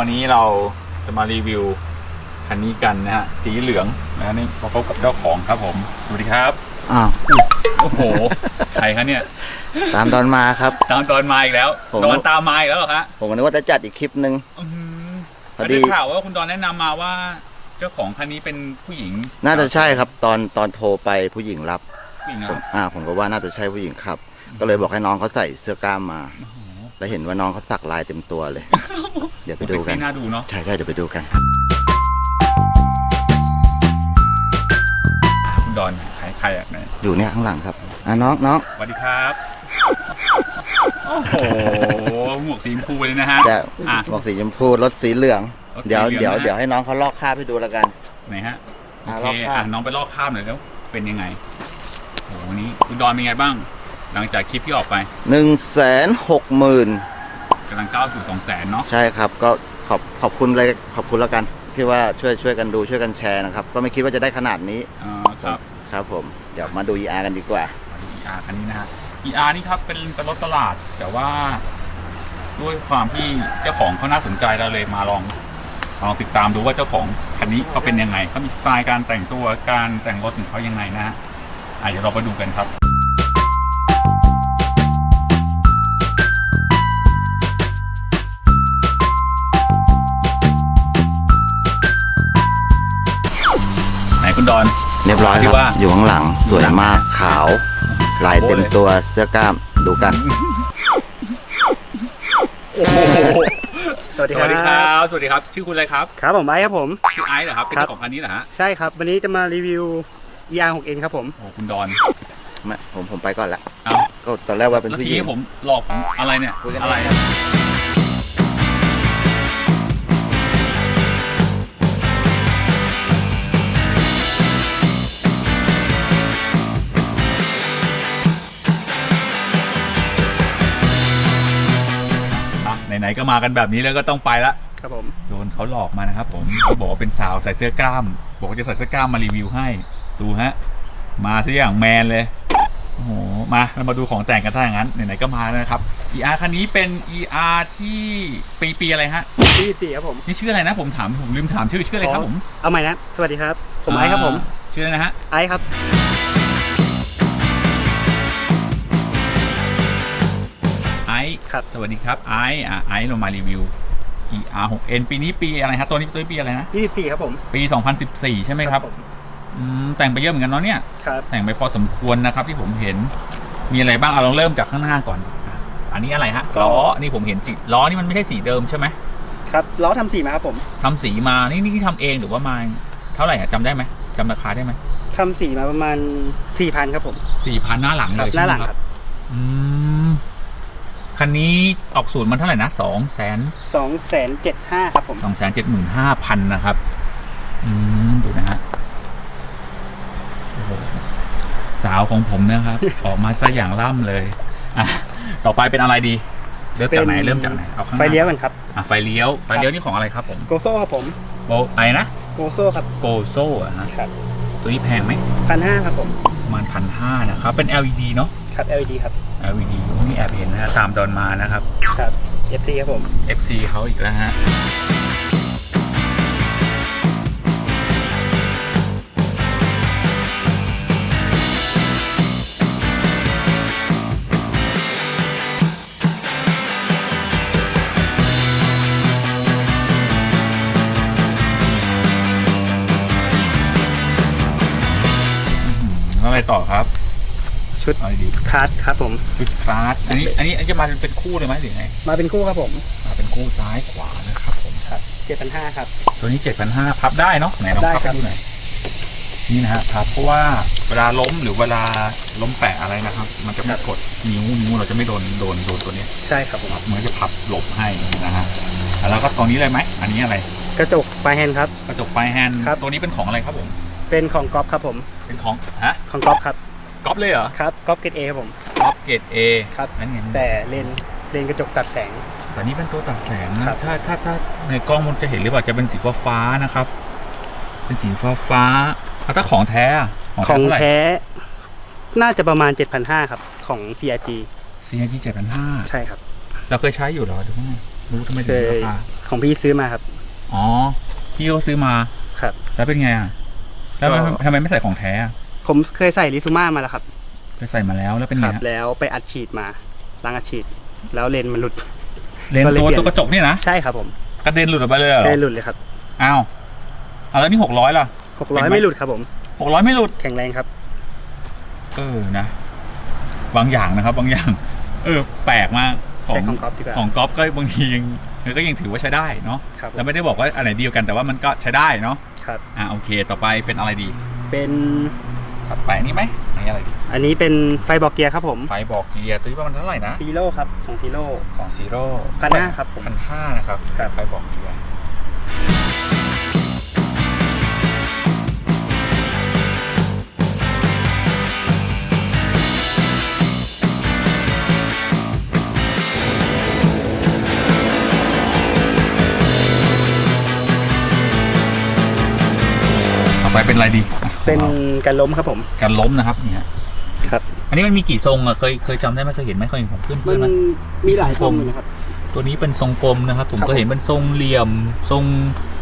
วันนี้เราจะมารีวิวคันนี้กันนะฮะสีเหลืองนะฮะนี่มาพบกับเจ้าของครับผม สวัสดีครับอ้าวโอ้โหใครคะเนี่ยตามตอนมาครับ ตามตอนมาอีกแล้วผม ตอนตามมาอีกแล้วเหรอคะผมก็นึกว่าจะจัดอีกคลิปหนึ่ง อื้อหือพอดี ได้ข่าวว่าคุณดอนแนะนำมาว่า เจ้าของคันนี้เป็นผู้หญิงน่าจะใช่ครับ ตอนตอนโทรไปผู้หญิงรับผู้หญิงเหรผอมอ่าผมก็ว่าน่าจะใช่ผู้หญิงครับ ก็เลยบอกให้น้องเขาใส่เสื้อกล้ามมา แล้วเห็นว่าน้องเขาสักลายเต็มตัวเลย เดี๋ยวไปดูเซ็กกัซี่นน่าดูเนาะ ใช่ใช่เดี๋ยวไปดูกัน คุณดอนใครใครอะไหนอยู่เนี่ยข้างหลังครับ อะน้องน้องสวัสดีครับ โอ้โห หมวกสีชมพูเลยนะฮะ จะอะ บอกสีชมพูรถสีเหลือง รถสีเดี๋ยวเหลืองเดี๋ยวนะ เดี๋ยวให้น้องเขาลอกคราบให้ดูแล้วกัน ไหนฮะ โออะเคลอกคราอะบน้องไปลอกข้ามหน่อยแล้ว เป็นยังไงโอ้โหวันนี้คุณดอนเป็นไงบ้าง หลังจากคลิปที่ออกไปหนึ่งแสนหกหมื่นกำลังก้าวสู่สองแสนเนาะใช่ครับ ก็ขอบขอบคุณเลยขอบคุณแล้วกันที่ว่าช่วยช่วยกันดูช่วยกันแชร์นะครับ ก็ไม่คิดว่าจะได้ขนาดนี้อ่าครับครับผมเดี๋ยวมาดู ER กันดีกว่า ER คันนี้นะฮะ ER นี่ครับเป็นเป็นรถตลาด แต่ว่าด้วยความที่เจ้าของเขาน่าสนใจเราเลยมาลองลองติดตามดูว่าเจ้าของคันนี้เขาเป็นยังไงเขามีสไตล์การแต่งตัวการแต่งรถของเขายังไงนะฮะอะเดี๋ยวเราไปดูกันครับ คุณดอน เรียบร้อยคที่รับ ว่า อยู่ข้างหลังสวยมากขาว ลายเต็มตัวเสื้อกล้ามดูกัน สวัสดีสครัวับสดีครับสวัสดีครับ ชื่อคุณอะไรครับครับผมไอซ์ครับผม ชื่อไอซ์เหรอครับ เป็นครับ เจ้าของคันนี้เหรอฮะใช่ครับ วันนี้จะมารีวิว ER 6N ครับผม โอ้คุณดอน ไม่ผมผมไปก่อนละเอาก็ตอนแรกว่าเป็นแล้วผู้ทีหญินี้งผมหลอกผมอะไรเนี่ย คุยกันอะไรเองอะ ไหนๆก็มากันแบบนี้แล้วก็ต้องไปละครับผมโดนเขาหลอกมานะครับผมเขาบอกว่าเป็นสาวใส่เสื้อกล้าม บอกว่าจะใส่เสื้อกล้ามมารีวิวให้ดูฮะ มาซะอย่างแมนเลยโอ้โหมาเรามาดูของแต่งกันถ้าอย่างนั้นไหนๆก็มาแล้วนะครับ ER คันนี้เป็น ER ที่ปีปีอะไรฮะที่สี่ครับผมนี่ชื่ออะไรนะผมถามผมลืมถามชื่อชื่ออะไรครับผมเอาใหม่นะสวัสดีครับ ผมไอซ์ครับผมอ่าชื่ออะไรนะฮะไอซ์ครับ ครับ สวัสดีครับไอซ์อะไอซ์เรามารีวิว ER 6 N ปีนี้ปีอะไรฮะตัวนี้ตัวนี้ปีอะไรนะ 24 ครับผม ปี 2014 ใช่ไหมครับผมอืมแต่งไปเยอะเหมือนกันเนาะเนี่ย ครับ แต่งไปพอสมควรนะครับที่ผมเห็นมีอะไรบ้างเอาลองเริ่มจากข้างหน้าก่อนอะอันนี้อะไรฮะล้อนี่ผมเห็นสีล้อนี่มันไม่ใช่สีเดิมใช่ไหมครับล้อทำสีมาครับผมทำสีมานี่นี่ทำเองหรือว่ามาเท่าไหร่อะจำได้ไหมจำราคาได้ไหมทำสีมาประมาณ 4,000 ครับผมสี่พันหน้าหลังคเลรับยหใช่น้าไหหมลังคครัรับบอืม คันนี้ออกศูนย์มันเท่าไหร่นะสองแสน275ครับผมสองแสนเจ็ดหมื่นห้าพันนะครับ อืมดูนะฮะโอ้โหสาวของผมนะครับ ออกมาซะอย่างล่ำเลย อะ ต่อไปเป็นอะไรดี เริ่มจากไหนเริ่มจากไหนเอาข้างหไฟน้าเลี้ยวกันครับ อะไฟเลี้ยว ไฟเลี้ยวนี่ของอะไรครับผมโกโซ่ครับผมโบอะไรนะโกโซ่ครับโกโซ่อะฮะครับตัวนี้แพงไหมพันห้าครับผมประมาณพันห้านะครับเป็น LED เนาะครับ LED ครับ LED นี่แอบเห็นนะฮะตามตอนมานะครับ ครับ FC ครับผม FC เขาอีกแล้วฮะแล้วอะไรต่อครับ ชุดอะไรดีคาร์ดครับผมชุดคลาสอันนี้ อันนี้อันนี้จะมาเป็นคู่เลยไหมหรือไงมาเป็นคู่ครับผมมาเป็นคู่ซ้ายขวานะครับผม ครับ7,500ครับ ตัวนี้เจ็ดพันห้าพับได้เนาะไหนลองได้พับครัให้บ ดูหน่อยนี่นะฮะพับเพราะว่าเวลาล้มหรือเวลาล้มแปะอะไรนะครับ มันจะไม่กดนิ้วนิ้วเราจะไม่โดนโดนโดนตัวเนี้ยใช่ครับผมครับมันก็จะพับหลบให้นะฮะแล้วก็ตัวนี้เลยไหมอันนี้อะไรกระจกไฟแฮนด์ครับ กระจกไฟแฮนด์ครับ ตัวนี้เป็นของอะไรครับผม เป็นของก๊อฟครับผม เป็นของฮะของก๊อฟครับ ก๊อปเลยเหรอครับก๊อฟเกรดเอครับผมก๊อปเกรดเอครับนั่นไงแต่เลนเลนกระจกตัดแสงแต่นี่เป็นตัวตัดแสงนะครับถ้าถ้าถ้าในกล้องมันจะเห็นหรือเปล่าจะเป็นสีฟ้าฟ้าๆนะครับ เป็นสีฟ้าฟ้าๆอะถ้าของแท้อะของเท่าไหร่แท้ น่าจะประมาณ 7,500ครับ ของ CRG CRG เจ็ดพันห้าใช่ครับ เราเคยใช้อยู่เหรอหรือว่าไงรู้ทำไมถึเคงยราคาขของพี่ซื้อมาครับ อ๋อ พี่ก็ซื้อมาครับ แล้วเป็นไงอะแล้วทำไมก็ทำไมไม่ใส่ของแท้อะ ผมเคยใส่ลิซูมามาแล้วครับไปใส่มาแล้วแล้วเป็นคไงรับ ฮะแล้วไปอัดฉีดมาล้างอัดฉีด แล้วเลนส์มันหลุด เลนส์ก็เลยตัวเปลี่ยน ตัวกระจกเนี่ยนะใช่ครับผมกระเด็นหลุดออกไปเลยเหรอเลนส์หลุดเลยครับอ้าวเอาแล้วนี่หกร้อยล่ะหกร้อยเป็นไหมไม่หลุดครับผม หกร้อยไม่หลุด แข็งแรงครับ เออนะ บางอย่างนะครับ บางอย่าง เออ แปลกมากขอใช้งของกอล์ฟดีกว่าของก๊อฟก็บางทียังก็ยังถือว่าใช้ได้เนาะครับผมแล้วไม่ได้บอกว่าอันไหนเดียวกันแต่ว่ามันก็ใช้ได้เนาะครับ อ่าโอเค ต่อไปเป็นอะไรดี เป็น ถัดไปอันนี้ไหมอันนี้อะไรดีอันนี้เป็นไฟบอกเกียร์ครับผม ไฟบอกเกียร์ตัวนี้ประมาณเท่าไหร่นะซีโร่ครับของซีโร่ ของซีโร่พันห้าครับผมพันห้านะครับครับ ไฟบอกเกียร์ต่อไปเป็นอะไรดีอะ เป็นการล้มครับผม การล้มนะครับเนี่ยครับ อันนี้มันมีกี่ทรงอะเคยเคยจำได้ไหมเคยเห็นไหมเคยเห็นของเพื่อนมัเพื่อนนไหมมีหลายทรงอยู่นะครับตัวนี้เป็นทรงกลมนะครับ ผมครับก็เห็นเป็นทรงเหลี่ยม ทรง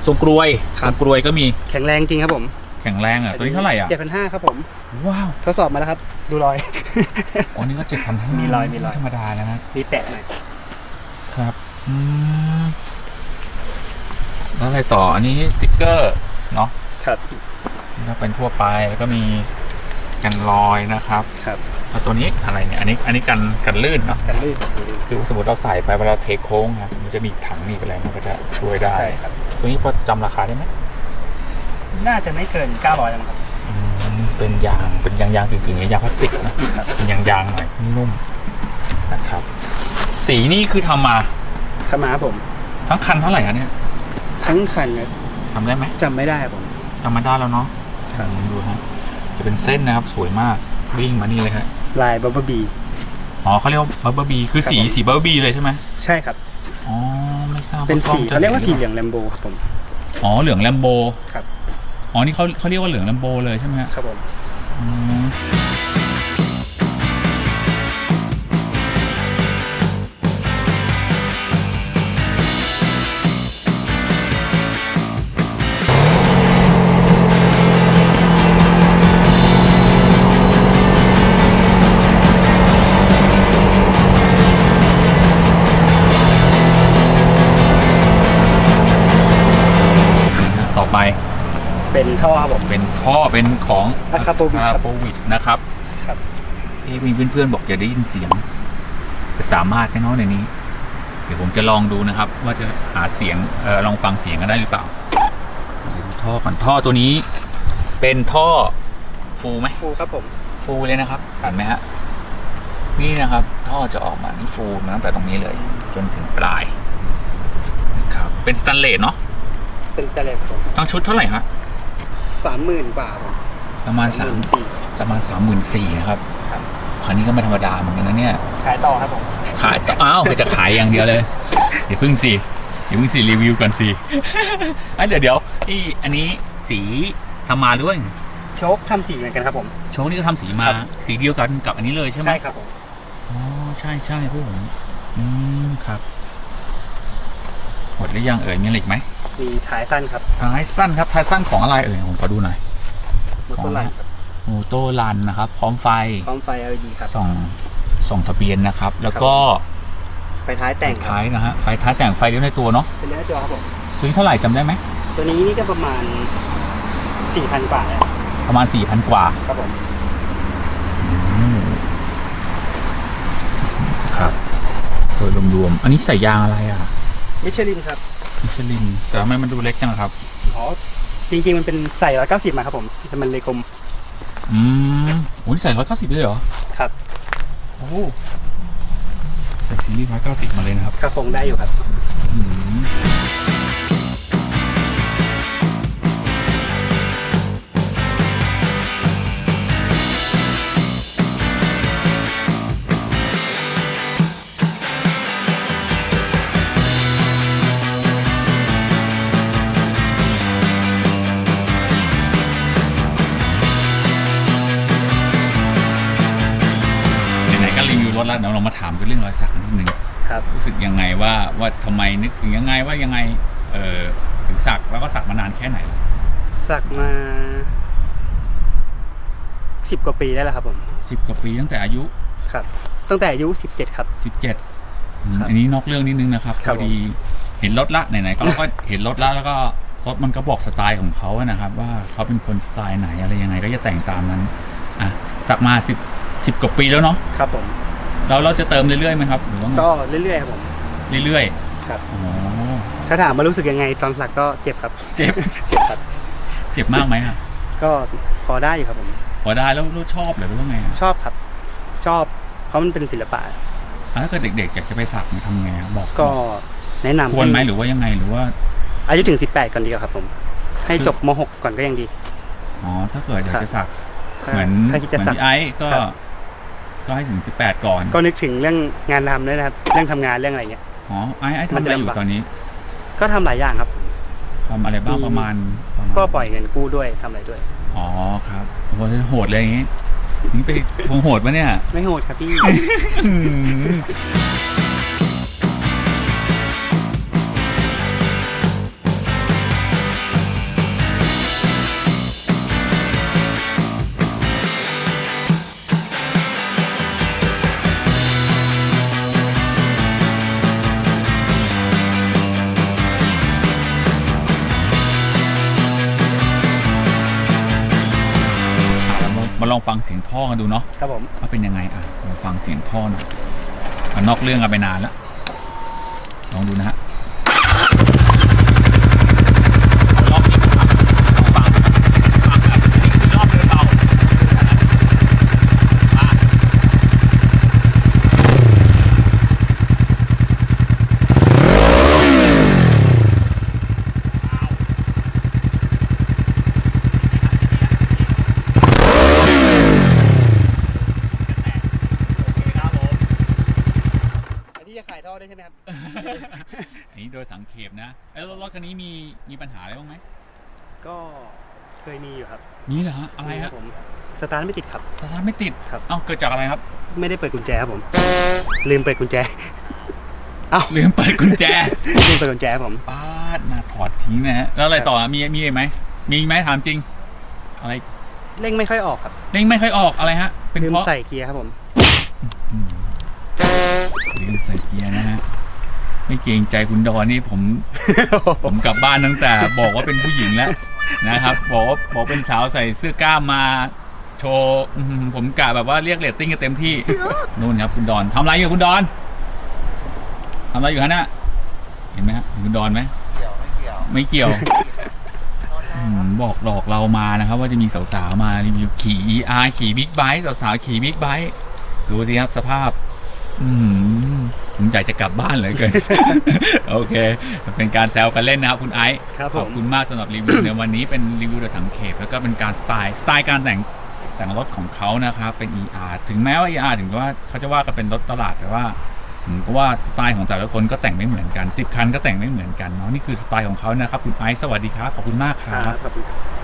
ทรงกรวยคทรัรบงกรวยก็มีแข็งแรงจริงครับผม แข็งแรงอะตัวนี้เท่าไหร่อะเจ็ดพันห้าครับผมว้าวทดสอบมาแล้วครับ ดูรอยอ๋อนี่ก็เจ็ดพันห้ามีมีรอยมีรอยธรรมดานะฮะมีแตะหน่อยครับอืมแล้วอะไรต่ออันนี้สติ๊กเกอร์เนาะครับนี่ ก็เป็นทั่วไปแล้วก็มีกันรอยนะครับครับแล้วตัวนี้อะไรเนี่ย อันนี้อันนี้กันกันลื่นเนาะกันลื่นคือสมมติเราใส่ไปเวลาเทโค้งครับมันจะมีถังนี่อะไรมันก็จะช่วยได้ใช่ครับตัวนี้พอจำราคาได้ไหมน่าจะไม่เกิน900แล้วมั้งครับอืมเป็นยางเป็นยางยางจริงๆยางพลาสติกนะครับเป็นยางยางหน่อยนุ่มนะครับ สีนี่คือทำมาถ้ามาผม ทั้งคันเท่าไหร่คะเนี่ย ทั้งคันเนี่ยทำได้ไหมจำไม่ได้ครับผมทำมาได้แล้วเนาะ ครับลองดูฮะจะเป็นเส้นนะครับสวยมากวิ่งมานี่เลยฮะลายบับเบิลบีอ๋อเขาเรียกว่าบับเบิลบีคือสีครับผมสีบับเบิลบีเลยใช่ไหมใช่ครับอ๋อไม่ทราบเป็นว่ล้สีองจะเขาเรียกว่าสีห็นเหลืองแลมโบครับผมอ๋อเหลืองแลมโบครับอ๋อนี่เขาเขาเรียกว่าเหลืองแลมโบเลยใช่ไหมฮะครับผม ท่อครับผม เป็นท่อเป็นของ Acapulco ครับโควิดนะครับครับที่มีเพื่อนๆบอกอย่าได้ยินเสียงแต่สามารถแน่นอนในนี้ เดี๋ยวผมจะลองดูนะครับ ว่าจะหาเสียงเออลองฟังเสียงกันได้หรือเปล่าเดี๋ยวดูท่อก่อนท่อตัวนี้ เป็นท่อฟูลไหม ฟูครับผม ฟูลเลยนะครับเห็นไหมฮะนี่นะครับ ท่อจะออกมานี่ฟูลมาตั้งแต่ตรงนี้เลย จนถึงปลายนะครับเป็นสแตนเลสเนาะเป็นสเตนเลสผมทั้งชุดเท่าไหร่ฮะ สามหมื่นกว่าผมประมาณสามสี่ประมาณสามหมื่นสี่นะครับครับคันนี้ก็ไม่ธรรมดาเหมือนกันนะเนี่ย ขายต่อครับผม ขายต่ออ้าวจะขายอย่างเดียวเลย เดี๋ยวเพิ่งสิเดี๋ยวเพิ่งสิรีวิวก่อนสิอะเดี๋ยวเดี๋ยวที่อันนี้สีทำมาด้วยโชคทำสีเหมือนกันครับผม โชคนี่ก็ทำสีมาครับสีเดียวกันกับอันนี้เลยใช่ไหมใช่ครับผม อ๋อใช่ใช่พวกผม อืมครับ หมดหรือยังเอ่ยมีอะไรอีกไหม มีท้ายสั้นครับท้ายสั้นครับท้ายสั้นของอะไรเอ่ยผมขอดูหน่อยมอเตอร์ไลน์ครับโมโตรันนะครับ พร้อมไฟพร้อมไฟ LED ครับส่องส่องทะเบียนนะครับ แล้วก็ไฟท้ายแต่งครับท้ายนะฮะไฟท้ายแต่งไฟเลี้ยวในตัวเนาะเป็นเนื้อตัวครับผมตัวนี้เท่าไหร่จำได้ไหมตัวนี้นี่ก็ประมาณ4,000กว่าแล้วประมาณ4,000กว่าครับผมครับโดยรวมๆอันนี้ใส่ยางอะไรอะมิชลินครับ มิชลินแต่ทำไมมันดูเล็กจังครับ อ๋อ จริง ๆ มันเป็นใส่190มาครับผม แต่มันเลยกลม อืมโอ้ยใส่ร้อยเก้าสิบเลยเหรอ ครับ โอ้โหใส่ซีรีส์ร้อยเก้าสิบมาเลยนะครับ กระโปรงได้อยู่ครับ วิวรถแล้วเดี๋ยวเรามาถามกันเรื่องรอยสักกันนิดนึงครับรู้สึกยังไงว่าว่าทำไมนึกถึงยังไงว่ายังไงเออถึงสักแล้วก็สักมานานแค่ไหนสักมาสิบกว่าปีได้แล้วครับผมสิบกว่าปีตั้งแต่อายุครับ ตั้งแต่อายุสิบเจ็ดครับ สิบเจ็ดครับอันนี้นอกเรื่องนิดนึงนะครับครัพบอดีเห็นรถละไหนๆก็เราก็เห็นรถละแล้วก็รถมันก็บอกสไตล์ของเขาอะนะครับ ว่าเขาเป็นคนสไตล์ไหนอะไรยังไงก็จะแต่งตามนั้นอะสักมาสิบสิบกว่าปีแล้วเนาะ ครับผม เราเราจะเติมเรื่อยๆไหมครับหรือว่าไงก็เรื่อยๆครับผม เรื่อยครับ ๆอ๋อถ้าถามว่ารู้สึกยังไงตอนสักก็เจ็บครับ เจ็บเจ็บครับ เจ็บมากไหมอะก็พอได้อยู่ครับผม พอได้แล้วรู้ชอบเหรือหรือว่าไงอะชอบครับ ชอบ เพราะมันเป็นศิลปะ อะถ้าเกิดเด็กๆอยากจะไปสักมันทำไงอะบอกก็บอกแนะนำควรไหมให้หรือว่ายังไงหรือว่า อายุถึง 18 ก่อนดีกว่าครับผม ให้จบม .6 ก่อนก็ยังดี อ๋อถ้าเกิดอยากจะสักถ้าเหมือนถ้าคิดเหมืจะอนสักพี่ไอซ์ก็ครับ ก็ให้ถึงสิบแปดก่อน ก็นึกถึงเรื่องงานทำด้วยนะครับ เรื่องทำงานเรื่องอะไรเงี้ย อ๋อไอซ์ไอซ์ทำมันอะจะไรอยู่ลำบากตอนนี้ก็ทำหลายอย่างครับ ทำอะไรบ้างมีประมาณประมาณก็ปล่อยเงินกู้ด้วยทำอะไรด้วย อ๋อครับโหโหดเลยอย่างงี้นี่ไปทวงโหดปะเนี่ย ไม่โหดครับพี่ อืม ลองฟังเสียงท่อกันดูเนาะครับผมว่าเป็นยังไงอะลองฟังเสียงท่อหน่อยอะนอกเรื่องกันไปนานแล้วลองดูนะฮะเอารอบนี้ครับฟังฟังแบบนี่คือรอบเดินเบามาโอเคครับผม อันนี้จะขายท่อได้ใช่ไหมครับ อันนี้โดยสัง เขปนะแล้วรถคันนี้มีมีปัญหาอะไรบ้างไหมก็เคยมีอยู่ครับมีเหรอฮะอะไรคฮะบผมสตาร์ทไม่ติดครับสตาร์ทไม่ติดครับเอ้าเกิดจากอะไรครับ ไม่ได้เปิดกุญแจครับผม ลืมเปิดกุญแจเอ้าลืมเปิดกุญแจลืมเปิดกุญแจครับผมปาดมาถอดทิ้งนะฮะแล้วอะไรต่อมีมีอีกไหมมีไหมถามจริง อะไรเร่งไม่ค่อยออกครับเร่งไม่ค่อยออกอะไรฮะเป็นลืมเพราะใส่เกียร์ครับผมอืมลืมใส่เกียร์นะฮะ ไม่เกรงใจคุณดอนนี่ผม ผมกลับบ้านตั้งแต่บอกว่าเป็นผู้หญิงแล้วนะครับ บอกว่าบอกเป็นสาวใส่เสื้อกล้ามมา โชว์อื้อหือผมกะแบบว่าเรียกเรตติ้งกันเต็มที่ นู่นครับคุณดอนทำอะไรอยู่คุณดอนทำอะไรอยู่ฮะน่ะเห็นไหมครับคุณดอนไหมไม่เกี่ยวไม่เกี่ยว อืมบอกหลอกเรามานะครับ ว่าจะมีสาวๆมารีวิวขี่ ER ขี่บิ๊กไบค์สาวๆขี่บิ๊กไบค์ดูสิครับสภาพ อืม ผมอยากจะกลับบ้านเลยเกิน โอเค เป็นการแซวกันเล่นนะครับคุณไอซ์ครับขผอบมคุณมากสำหรับรีวิวในวันนี้เป็นรีวิวโดยสังเขปแล้วก็เป็นการสไตล์สไตล์การแต่งแต่งรถของเขานะครับเป็น ER ถึงแม้ว่า ER ถึงว่าเขาจะว่ากันเป็นรถตลาดแต่ว่าผมก็ว่าสไตล์ของแต่ละคนก็แต่งไม่เหมือนกัน10คันก็แต่งไม่เหมือนกันเนาะนี่คือสไตล์ของเขานะครับคุณไอซ์สวัสดีครับขอบคุณมากคครัรับ บขอบคุณครับ